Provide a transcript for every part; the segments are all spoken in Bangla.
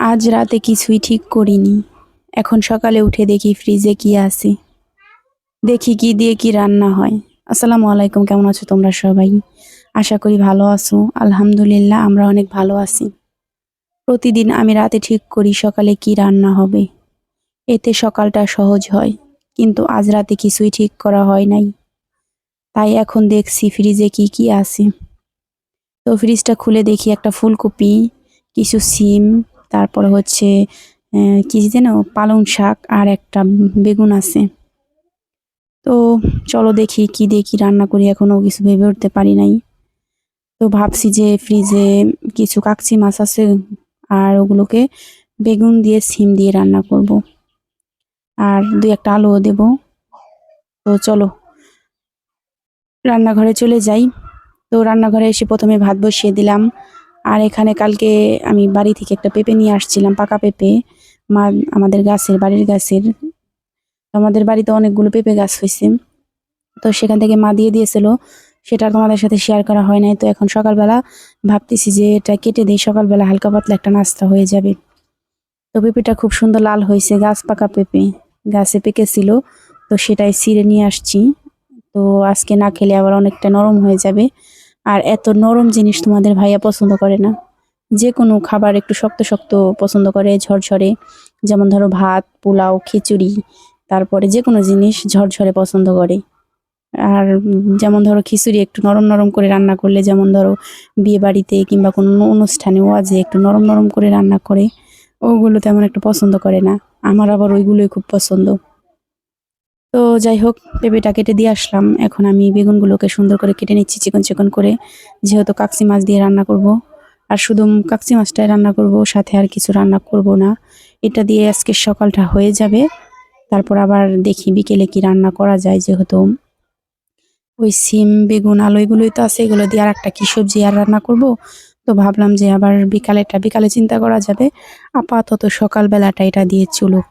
আজ রাতে কিছুই ঠিক করিনি। এখন সকালে উঠে দেখি ফ্রিজে কি আছে। দেখি কি দিয়ে কি রান্না হয়। আসসালামু আলাইকুম, কেমন আছো তোমরা সবাই? আশা করি ভালো আছো। আলহামদুলিল্লাহ, আমরা অনেক ভালো আছি। প্রতিদিন আমি রাতে ঠিক করি সকালে কি রান্না হবে। এতে সকালটা সহজ হয়, কিন্তু আজ রাতে কিছুই ঠিক করা হয় নাই। তাই এখন দেখছি ফ্রিজে কি কি আছে। তো ফ্রিজটা খুলে দেখি একটা ফুলকপি, কিছু সিম তারপরে হচ্ছে কি যেন পালং শাক আর একটা বেগুন আছে। তো চলো দেখি কি কি রান্না করি, এখনও কিছু ভেবে উঠতে পারি নাই। তো ভাবছি যে ফ্রিজে কিছু কাকচি মাছ আছে আর ওগুলোকে বেগুন দিয়ে সিম দিয়ে রান্না করব। আর দুই একটা আলুও দেব। তো চলো, রান্নাঘরে চলে যাই। তো রান্নাঘরে এসে প্রথমে ভাত বসিয়ে দিলাম। আর এখানে কালকে আমি বাড়ি থেকে একটা পেঁপে নিয়ে আসছিলাম, পাকা পেঁপে। মা, আমাদের গাছের, বাড়ির গাছের। আমাদের বাড়িতে অনেকগুলো পেঁপে গাছ হয়েছে। তো সেখান থেকে মা দিয়ে দিয়েছিল, সেটা তোমাদের সাথে শেয়ার করা হয় নাই। তো এখন সকালবেলা ভাবতেছি যে এটা কেটে দিই, সকালবেলা হালকা পাতলা একটা নাস্তা হয়ে যাবে। তো পেঁপেটা খুব সুন্দর লাল হয়েছে, গাছ পাকা পেঁপে, গাছে পেকেছিল। তো সেটাই ছিঁড়ে নিয়ে আসছি। তো আজকে না খেলে আবার অনেকটা নরম হয়ে যাবে। আর এত নরম জিনিস তোমাদের ভাইয়া পছন্দ করে না। যে কোনো খাবার একটু শক্ত শক্ত পছন্দ করে, ঝরঝরে, যেমন ধরো ভাত, পোলাও, খিচুড়ি, তারপরে যে কোনো জিনিস ঝরঝরে পছন্দ করে। আর যেমন ধরো খিচুড়ি একটু নরম নরম করে রান্না করলে, যেমন ধরো বিয়ে বাড়িতে কিংবা কোনো অনুষ্ঠানে, ওয়াজে একটু নরম নরম করে রান্না করে, ওগুলো তেমন একটা পছন্দ করে না। আমার আবার ওইগুলোই খুব পছন্দ। তো যাই হোক পেঁপেটা কেটে দিয়ে আসলাম। এখন আমি বেগুনগুলোকে সুন্দর করে কেটে নিচ্ছি, চিকন চিকন করে। যেহেতু কাকচি মাছ দিয়ে রান্না করব, আর শুধু কাকচি মাছটাই রান্না করব, সাথে আর কিছু রান্না করব না। এটা দিয়ে আজকে সকালটা হয়ে যাবে। তারপর আবার দেখি বিকেলে কি রান্না করা যায়, যেহেতু ওই সিম, বেগুন, আলু এগুলোই তো আছে। এগুলো দিয়ে আর একটা কি সবজি আর রান্না করব? তো ভাবলাম যে আবার বিকালেটা বিকালে চিন্তা করা যাবে। আপাতত সকালবেলাটা এটা দিয়ে চলুক।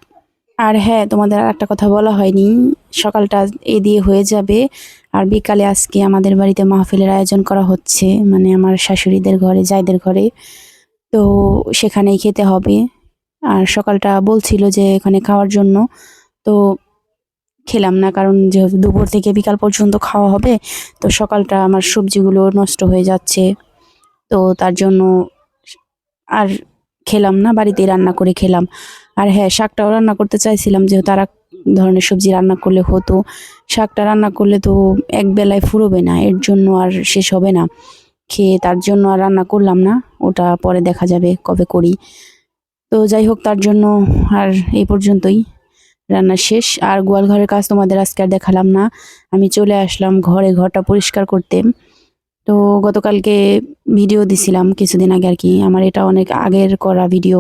আর হ্যাঁ তোমাদের আর একটা কথা বলা হয়নি। সকালটা এ দিয়ে হয়ে যাবে। আর বিকালে আজকে আমাদের বাড়িতে মাহফিলের আয়োজন করা হচ্ছে মানে আমার শাশুড়িদের ঘরে জায়দের ঘরে। তো সেখানেই খেতে হবে। আর সকালটা বলছিল যে এখানে খাওয়ার জন্য। তো খেলাম না, কারণ যেহেতু দুপুর থেকে বিকাল পর্যন্ত খাওয়া হবে, তো সকালটা আমার সবজিগুলো নষ্ট হয়ে যাচ্ছে। তো তার জন্য আর খেলাম না, বাড়িতেই রান্না করে খেলাম। আর হ্যাঁ শাকটাও রান্না করতে চাইছিলাম, যেহেতু আর ধরনের সবজি রান্না করলে হতো। শাকটা রান্না করলে তো এক বেলায় ফুরোবে না, এর জন্য আর শেষ হবে না। খেয়ে তার জন্য আর রান্না করলাম না, ওটা পরে দেখা যাবে কবে করি। তো যাই হোক, তার জন্য আর এই পর্যন্তই রান্না শেষ। আর গোয়াল ঘরের কাজ তোমাদের আজকে আর দেখালাম না। আমি চলে আসলাম ঘরে, ঘরটা পরিষ্কার করতে। তো গতকালকে ভিডিও দিছিলাম কিছুদিন আগে আর কি, আমার এটা অনেক আগের করা ভিডিও।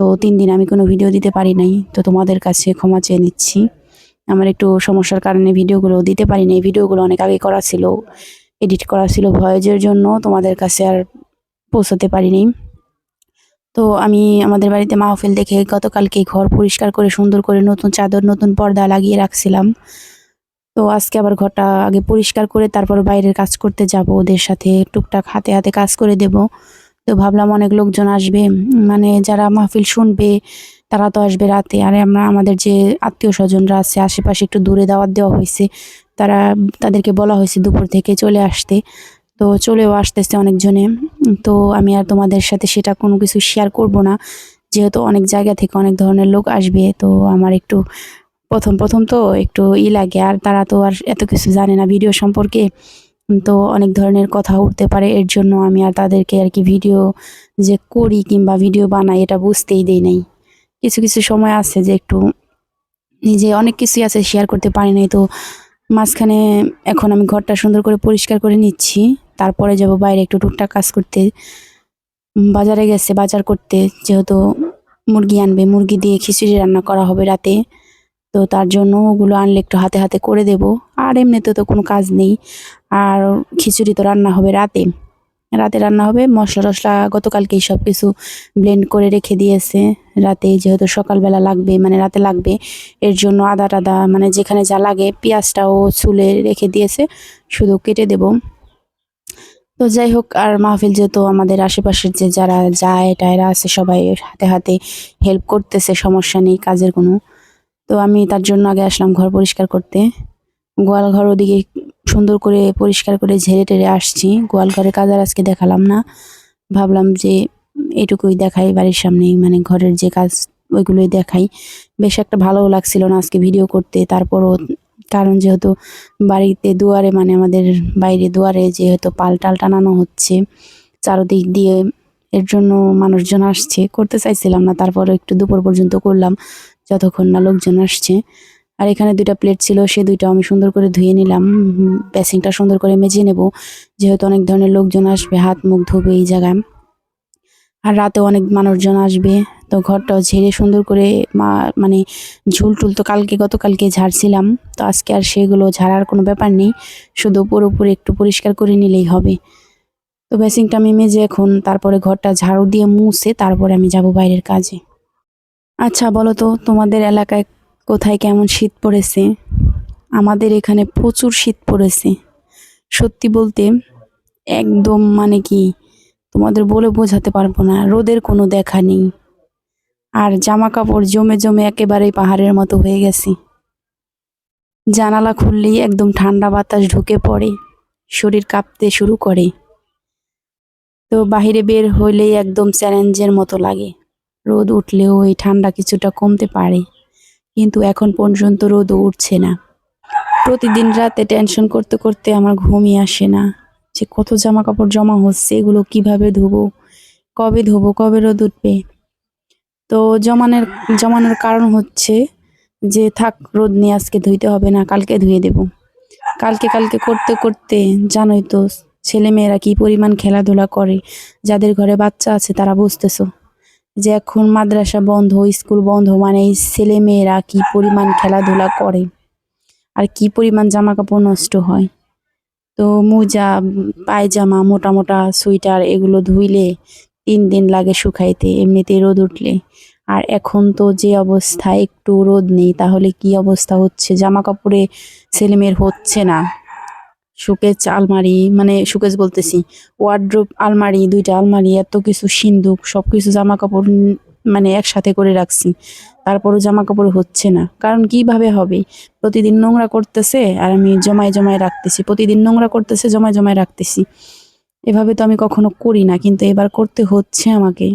তো তিন দিন আমি কোনো ভিডিও দিতে পারি নাই। তো তোমাদের কাছে ক্ষমা চেয়ে নিচ্ছি। আমার একটু সমস্যার কারণে ভিডিওগুলো দিতে পারি নাই। ভিডিওগুলো অনেক আগে করা ছিল এডিট করা ছিল ভয়েজের জন্য। তোমাদের কাছে আর পৌঁছাতে পারিনি তো আমি আমাদের বাড়িতে মাহফিল দেখে গতকালকে ঘর পরিষ্কার করে, সুন্দর করে নতুন চাদর, নতুন পর্দা লাগিয়ে রাখছিলাম। তো আজকে আবার ঘরটা আগে পরিষ্কার করে, তারপর বাইরের কাজ করতে যাব। ওদের সাথে টুকটাক হাতে হাতে কাজ করে দেব। তো ভাবলাম অনেক লোকজন আসবে মানে যারা মাহফিল শুনবে তারা তো আসবে রাতে। আর আমরা, আমাদের যে আত্মীয় স্বজনরা আছে, আশেপাশে একটু দূরে দাওয়াত দেওয়া হয়েছে, তারা, তাদেরকে বলা হয়েছে দুপুর থেকে চলে আসতে। তো চলেও আসতেছে অনেকজনে। তো আমি আর তোমাদের সাথে সেটা কোনো কিছু শেয়ার করব না, যেহেতু অনেক জায়গা থেকে অনেক ধরনের লোক আসবে। তো আমার একটু, প্রথম প্রথম তো একটু ই লাগে, আর তারা তো আর এত কিছু জানে না ভিডিও সম্পর্কে। তো অনেক ধরনের কথা উঠতে পারে, এর জন্য আমি আর তাদেরকে আর কি ভিডিও যে করি কিংবা ভিডিও বানাই এটা বুঝতেই দেই নাই। কিছু কিছু সময় আছে যে একটু নিজে অনেক কিছুই আছে শেয়ার করতে পারি নাই, তো মাঝখানে এখন আমি ঘরটা সুন্দর করে পরিষ্কার করে নিচ্ছি, তারপরে যাব বাইরে একটু টুকটাক কাজ করতে। বাজারে গেছে, বাজার করতে, যেহেতু মুরগি আনবে, মুরগি দিয়ে খিচুড়ি রান্না করা হবে রাতে। তো তার জন্য ওগুলো আনলে একটু হাতে হাতে করে দেব। আর এমনিতে তো কোনো কাজ নেই। আর খিচুড়ি তো রান্না হবে রাতে। রাতে রান্না হবে, মশলা টশলা গতকালকেই সব কিছু ব্লেন্ড করে রেখে দিয়েছে। রাতে যেহেতু সকালবেলা লাগবে মানে রাতে লাগবে, এর জন্য আদা টাদা মানে যেখানে যা লাগে পেঁয়াজটাও চুলে রেখে দিয়েছে, শুধু কেটে দেব। তো যাই হোক, আর মাহফিল যেহেতু আমাদের আশেপাশের যে যারা যায়, টায়রা আছে, সবাই হাতে হাতে হেল্প করতেছে, সমস্যা নেই, কাজের কোনো। তো আমি তার জন্য আগে আসলাম ঘর পরিষ্কার করতে। গোয়াল ঘর ওদিকে সুন্দর করে পরিষ্কার করে ঝেড়ে টেরে আসছি। গোয়াল ঘরের কাজ আর আজকে দেখালাম না। ভাবলাম যে এটুকুই দেখাই বাড়ির সামনেই মানে ঘরের যে কাজ ওইগুলোই দেখাই। বেশ একটা ভালো লাগছিল না আজকে ভিডিও করতে। তারপরও কারণ যেহেতু বাড়িতে দুয়ারে মানে আমাদের বাইরে দুয়ারে যেহেতু পাল টাল টানানো হচ্ছে, চারদিক দিয়ে এর জন্য মানুষজন আসছে। করতে চাইছিলাম না তারপরে একটু দুপুর পর্যন্ত করলাম। যতক্ষণ না লোকজন আসছে। আর এখানে দুইটা প্লেট ছিল, সে দুইটা আমি সুন্দর করে ধুয়ে নিলাম। বেসিংটা সুন্দর করে মেজে নেব। যেহেতু অনেক ধরনের লোকজন আসবে, হাত মুখ ধোবে এই জায়গায়। আর রাতে অনেক মানুষজন আসবে, তো ঘরটাও ঝেড়ে সুন্দর করে মা মানে ঝুল টুল তো কালকে, গতকালকে ঝাড়ছিলাম। তো আজকে আর সেগুলো ঝাড়ার কোনো ব্যাপার নেই। শুধু পুরোপুরি একটু পরিষ্কার করে নিলেই হবে। তো বেসিংটা আমি মেজে এখন, তারপরে ঘরটা ঝাড়ু দিয়ে মুছে, তারপরে আমি যাব বাইরের কাজে। আচ্ছা বলো তো, তোমাদের এলাকায় কোথায় কেমন শীত পড়েছে? আমাদের এখানে প্রচুর শীত পড়েছে। সত্যি বলতে, একদম মানে কি, তোমাদের বলে বোঝাতে পারব না, রোদের কোনো দেখা নেই। আর জামা কাপড় জমে জমে একেবারেই পাহাড়ের মতো হয়ে গেছে। জানালা খুললেই একদম ঠান্ডা বাতাস ঢুকে পড়ে, শরীর কাঁপতে শুরু করে। তো বাহিরে বের হইলেই একদম চ্যালেঞ্জের মতো লাগে। রোদ উঠলেও এই ঠান্ডা কিছুটা কমতে পারে। কিন্তু এখন পর্যন্ত রোদ উঠছে না। প্রতিদিন রাতে টেনশন করতে করতে আমার ঘুমই আসে না। যে কত জামা কাপড় জমা হচ্ছে, এগুলো কীভাবে ধোবো? কবে ধোবো? কবে রোদ উঠবে? তো জমানের, জমানোর কারণ হচ্ছে যে, থাক, রোদ নিয়ে আজকে ধুইতে হবে না, কালকে ধুয়ে দেব। কালকে কালকে করতে করতে, জানোই তো ছেলে মেয়েরা কি পরিমাণ খেলাধুলা করে? যাদের ঘরে বাচ্চা আছে, তারা বুঝতেছো। যে এখন মাদ্রাসা বন্ধ, স্কুল বন্ধ মানে ছেলে মেয়েরা কি পরিমাণ খেলাধুলা করে? আর কি পরিমাণ জামা কাপড় নষ্ট হয়? তো মোজা, পায়জামা, মোটা মোটা সোয়েটার এগুলো ধুইলে তিন দিন লাগে শুকাইতে, এমনিতে রোদ উঠলে। আর এখন তো যে অবস্থা, একটু রোদ নেই, তাহলে কি অবস্থা হচ্ছে? জামা কাপড়ে ছেলেমেয়ের হচ্ছে না। সুকেজ আলমারি মানে সুকেজ বলতেছি ওয়ার্ড্রোপ আলমারি, দুইটা আলমারি, এত কিছু, সিন্দুক সব কিছু জামা কাপড় মানে একসাথে করে রাখছি। তারপরও জামা কাপড় হচ্ছে না। কারণ কীভাবে হবে? প্রতিদিন নোংরা করতেছে আর আমি জমায় জমায় রাখতেছি। প্রতিদিন নোংরা করতেছে, জমায় জমায় রাখতেছি। এভাবে তো আমি কখনো করি না, কিন্তু এবার করতে হচ্ছে আমাকে।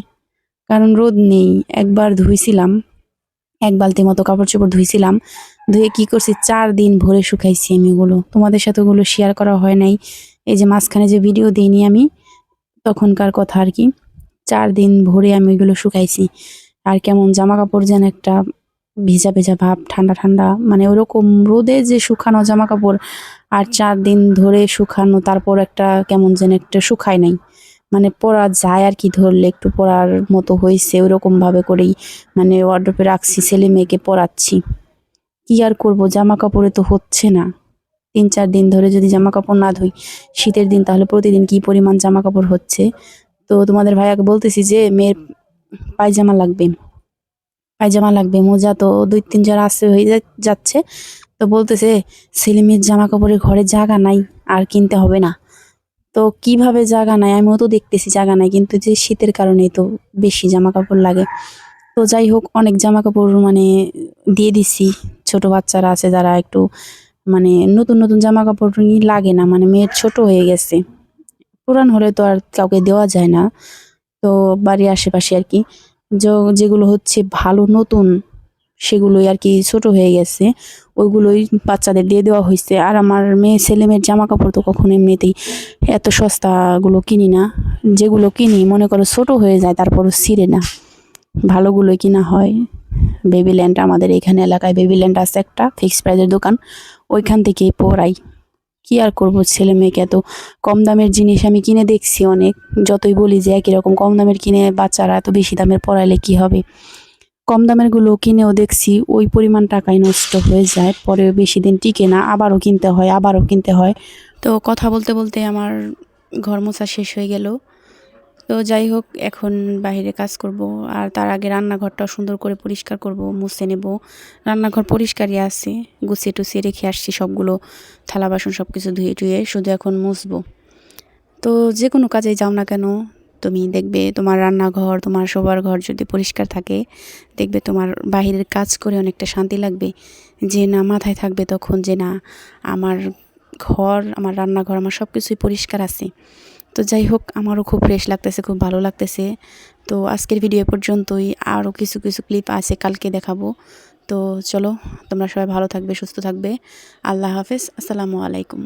কারণ রোদ নেই। একবার ধুইছিলাম, এক বালতি মতো কাপড় চোপড় ধুইছিলাম ধুয়ে কি করছি? চার দিন ভরে শুকাইছি আমি ওগুলো তোমাদের সাথে ওগুলো শেয়ার করা হয় নাই। এই যে মাঝখানে যে ভিডিও দিইনি আমি, তখনকার কথা আর কি। চার দিন ভরে আমি ওইগুলো শুকাইছি। আর কেমন জামা কাপড় যেন একটা ভেজা ভেজা ভাব, ঠান্ডা ঠান্ডা মানে ওরকম রোদে যে শুকানো জামা কাপড় আর চার দিন ধরে শুকানো, তারপর একটা কেমন যেন একটা শুকায় নাই। মানে পরা যায় আর কি ধরলে, একটু পরার মতো হয়েছে ওরকমভাবে করেই। মানে ওয়ার্ড্রোপে রাখছি, ছেলে মেয়েকে পরাচ্ছি। কি আর করব? জামা কাপড়ে তো হচ্ছে না। তিন চার দিন ধরে যদি জামা কাপড় না ধুই, শীতের দিন তাহলে প্রতিদিন কি পরিমাণ জামা কাপড় হচ্ছে? তো তোমাদের ভাইয়াকে বলতেছি যে, মেয়ের পায়জামা লাগবে। পায়জামা লাগবে। মোজা তো দুই তিন জোড়া আছে, হয়ে যাচ্ছে। তো বলতেছে, ছেলে মেয়ের জামা কাপড়ের ঘরে জায়গা নাই, আর কিনতে হবে না। তো কীভাবে জায়গা নাই? আমিও তো দেখতেছি জায়গা নাই, কিন্তু যে শীতের কারণেই তো বেশি জামা কাপড় লাগে। তো যাই হোক, অনেক জামা কাপড় মানে দিয়ে দিছি। ছোট বাচ্চারা আছে যারা একটু মানে নতুন নতুন জামা কাপড় লাগে না মানে মেয়ের ছোট হয়ে গেছে। পুরান হলে তো আর কাউকে দেওয়া যায় না। তো বাড়ির আশেপাশে আর কি যেগুলো হচ্ছে ভালো নতুন, সেগুলোই আর কি ছোট হয়ে গেছে। ওইগুলোই বাচ্চাদের দিয়ে দেওয়া হয়েছে আর আমার মেয়ে, ছেলে মেয়ের জামা কাপড় তো কখনো এমনিতেই এত সস্তাগুলো কিনি না। যেগুলো কিনি, মনে করো ছোট হয়ে যায়, তারপরও ছিঁড়ে না। ভালোগুলোই কিনা হয়। বেবি ল্যান্ড আমাদের এখানে এলাকায় বেবি ল্যান্ড আছে একটা ফিক্স প্রাইজের দোকান। ওইখান থেকেই পড়াই। কি আর করব ছেলে মেয়েকে এত কম দামের জিনিস আমি কিনে দেখছি অনেক। যতই বলি যে একই রকম কম দামের কিনে বাচ্চারা এত বেশি দামের পড়াইলে কি হবে? কম দামেরগুলো কিনেও দেখছি, ওই পরিমাণ টাকাই নষ্ট হয়ে যায়। পরে বেশি দিন টিকে না, আবারও কিনতে হয়, আবারও কিনতে হয়। তো কথা বলতে বলতে আমার ঘর মোছা শেষ হয়ে গেল। তো যাই হোক, এখন বাইরে কাজ করব। আর তার আগে রান্নাঘরটাও সুন্দর করে পরিষ্কার করব, মুছে নেব। রান্নাঘর পরিষ্কারই আছে, গুছিয়ে টুছিয়ে রেখে আসছি সবগুলো, থালা বাসন সব কিছু ধুয়ে টুয়ে শুধু এখন মুছবো। তো যে কোনো কাজে যাও না কেন, তুমি দেখবে তোমার রান্নাঘর, তোমার শোবার ঘর যদি পরিষ্কার থাকে, দেখবে তোমার বাহিরের কাজ করে অনেকটা শান্তি লাগবে। যে না মাথায় থাকবে তখন যে না, আমার ঘর, আমার রান্নাঘর, আমার সব কিছুই পরিষ্কার আছে। তো যাই হোক, আমারও খুব ফ্রেশ লাগতেছে, খুব ভালো লাগতেছে। তো আজকের ভিডিও পর্যন্তই। আরও কিছু কিছু ক্লিপ আছে, কালকে দেখাবো। তো চলো, তোমরা সবাই ভালো থাকবে, সুস্থ থাকবে। আল্লাহ হাফেজ, আসসালামু আলাইকুম।